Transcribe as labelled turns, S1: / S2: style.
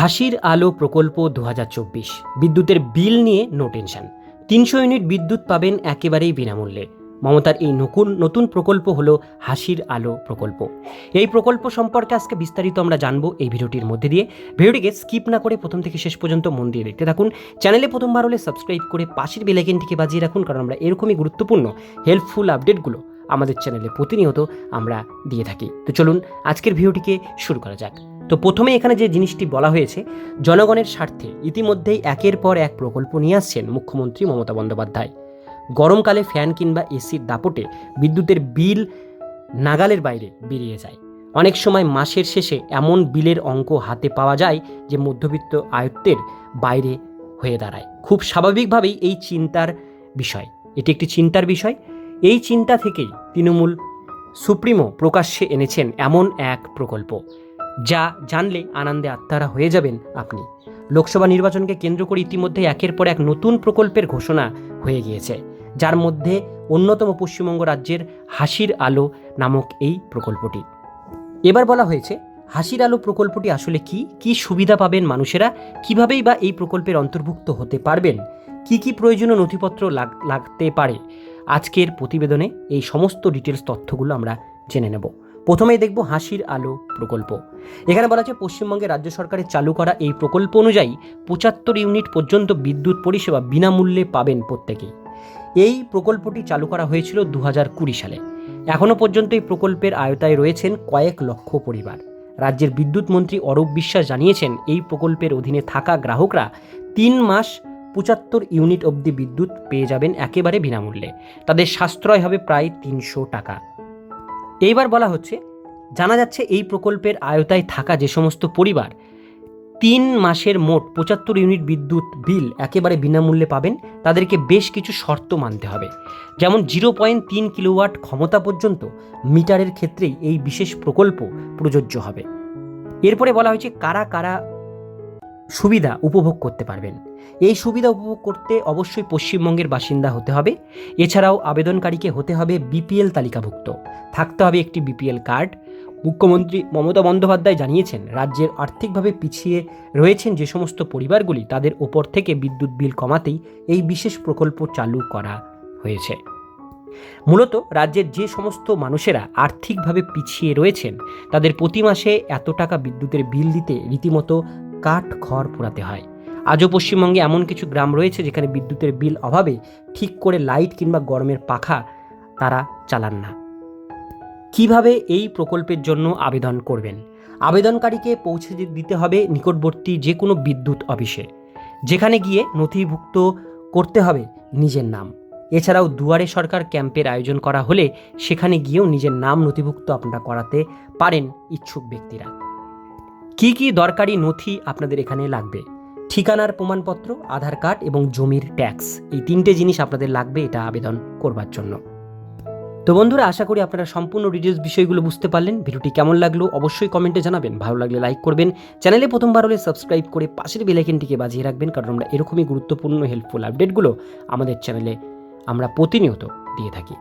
S1: হাসির আলো প্রকল্প দু হাজার চব্বিশ। বিদ্যুতের বিল নিয়ে নো টেনশন। তিনশো ইউনিট বিদ্যুৎ পাবেন একেবারেই বিনামূল্যে। মমতার এই নতুন নতুন প্রকল্প হলো হাসির আলো প্রকল্প। এই প্রকল্প সম্পর্কে আজকে বিস্তারিত আমরা জানব এই ভিডিওটির মধ্যে দিয়ে। ভিডিওটিকে স্কিপ না করে প্রথম থেকে শেষ পর্যন্ত মন দিয়ে দেখতে থাকুন। চ্যানেলে প্রথমবার হলে সাবস্ক্রাইব করে পাশের বেলাইকেনটিকে বাজিয়ে রাখুন, কারণ আমরা এরকমই গুরুত্বপূর্ণ, হেল্পফুল আপডেটগুলো আমাদের চ্যানেলে প্রতিনিয়ত আমরা দিয়ে থাকি। তো চলুন আজকের ভিডিওটিকে শুরু করা যাক। তো প্রথমে এখানে যে জিনিসটি বলা হয়েছে, জনগণের স্বার্থে ইতিমধ্যেই একের পর এক প্রকল্প নিয়ে আসছেন মুখ্যমন্ত্রী মমতা বন্দ্যোপাধ্যায়। গরমকালে ফ্যান কিংবা এসির দাপটে বিদ্যুতের বিল নাগালের বাইরে বেরিয়ে যায়। অনেক সময় মাসের শেষে এমন বিলের অঙ্ক হাতে পাওয়া যায় যে মধ্যবিত্ত আয়ত্তের বাইরে হয়ে দাঁড়ায়। খুব স্বাভাবিকভাবেই এই চিন্তার বিষয়, এটি একটি চিন্তার বিষয়। এই চিন্তা থেকেই তৃণমূল সুপ্রিমো প্রকাশ্যে এনেছেন এমন এক প্রকল্প। যা জানলে আনন্দে আত্মারা হয়ে যাবেন আপনি। লোকসভা নির্বাচনকে কেন্দ্র করে ইতিমধ্যে একের পর এক নতুন প্রকল্পের ঘোষণা হয়ে গিয়েছে। যার মধ্যে অন্যতম পশ্চিমবঙ্গ রাজ্যের হাসির আলো নামক এই প্রকল্পটি। এবার বলা হয়েছে, হাসির আলো প্রকল্পটি আসলে কি? কি সুবিধা পাবেন মানুষেরা? কিভাবেই বা এই প্রকল্পের অন্তর্ভুক্ত হতে পারবেন? কি কি প্রয়োজনীয় নথিপত্র লাগ- লাগতে পারে? আজকের প্রতিবেদনে এই সমস্ত ডিটেলস তথ্যগুলো আমরা জেনে নেব। প্রথমেই দেখব হাসির আলো প্রকল্প। এখানে বলা আছে, পশ্চিমবঙ্গে রাজ্য সরকারের চালু করা এই প্রকল্প অনুযায়ী পঁচাত্তর ইউনিট পর্যন্ত বিদ্যুৎ পরিষেবা বিনামূল্যে পাবেন প্রত্যেকেই এই প্রকল্পটি চালু করা হয়েছিল দু সালে। এখনও পর্যন্ত এই প্রকল্পের আয়তায় রয়েছেন কয়েক লক্ষ পরিবার। রাজ্যের বিদ্যুৎ মন্ত্রী অরূপ বিশ্বাস জানিয়েছেন, এই প্রকল্পের অধীনে থাকা গ্রাহকরা তিন মাস পঁচাত্তর ইউনিট অবধি বিদ্যুৎ পেয়ে যাবেন একেবারে বিনামূল্যে। তাদের সাশ্রয় হবে প্রায় তিনশো টাকা। এইবার বলা হচ্ছে, জানা যাচ্ছে এই প্রকল্পের আয়তায় থাকা যে সমস্ত পরিবার তিন মাসের মোট পঁচাত্তর ইউনিট বিদ্যুৎ বিল একেবারে বিনামূল্যে পাবেন, তাদেরকে বেশ কিছু শর্ত মানতে হবে। যেমন জিরো পয়েন্ট তিন কিলোওয়াট ক্ষমতা পর্যন্ত মিটারের ক্ষেত্রেই এই বিশেষ প্রকল্প প্রযোজ্য হবে। এরপরে বলা হয়েছে কারা কারা সুবিধা উপভোগ করতে পারবেন। এই সুবিধা উপভোগ করতে অবশ্যই পশ্চিমবঙ্গের বাসিন্দা হতে হবে। এছাড়াও আবেদনকারীকে হতে হবে বিপিএল তালিকাভুক্ত। থাকতে হবে একটি বিপিএল কার্ড। মুখ্যমন্ত্রী মমতা বন্দ্যোপাধ্যায় জানিয়েছেন, রাজ্যের আর্থিকভাবে পিছিয়ে রয়েছেন যে সমস্ত পরিবারগুলি, তাদের ওপর থেকে বিদ্যুৎ বিল কমাতেই এই বিশেষ প্রকল্প চালু করা হয়েছে। মূলত রাজ্যের যে সমস্ত মানুষেরা আর্থিকভাবে পিছিয়ে রয়েছেন, তাদের প্রতি মাসে এত টাকা বিদ্যুতের বিল দিতে রীতিমতো কাঠ খড় পোড়াতে হয়। আজও পশ্চিমবঙ্গে এমন কিছু গ্রাম রয়েছে যেখানে বিদ্যুতের বিল অভাবে ঠিক করে লাইট কিংবা গরমের পাখা তারা চালান না। কীভাবে এই প্রকল্পের জন্য আবেদন করবেন? আবেদনকারীকে পৌঁছে দিতে হবে নিকটবর্তী যে কোনো বিদ্যুৎ অফিসে, যেখানে গিয়ে নথিভুক্ত করতে হবে নিজের নাম। এছাড়াও দুয়ারে সরকার ক্যাম্পের আয়োজন করা হলে সেখানে গিয়েও নিজের নাম নথিভুক্ত আপনারা করাতে পারেন ইচ্ছুক ব্যক্তিরা। কি কি দরকারি নথি আপনাদের এখানে লাগবে? ঠিকানার প্রমাণপত্র, আধার কার্ড এবং জমির ট্যাক্স। এই তিনটে জিনিস আপনাদের লাগবে এটা আবেদন করবার জন্য। তো বন্ধুরা, আশা করি আপনারা সম্পূর্ণ ডিটেলস বিষয়গুলো বুঝতে পারলেন। ভিডিওটি কেমন লাগল অবশ্যই কমেন্টে জানাবেন। ভালো লাগলে লাইক করবেন। চ্যানেলে প্রথমবার হলে সাবস্ক্রাইব করে পাশের বেলাইকেনটিকে বাজিয়ে রাখবেন কারণ আমরা এরকমই গুরুত্বপূর্ণ হেল্পফুল আপডেটগুলো আমাদের চ্যানেলে আমরা প্রতিনিয়ত দিয়ে থাকি।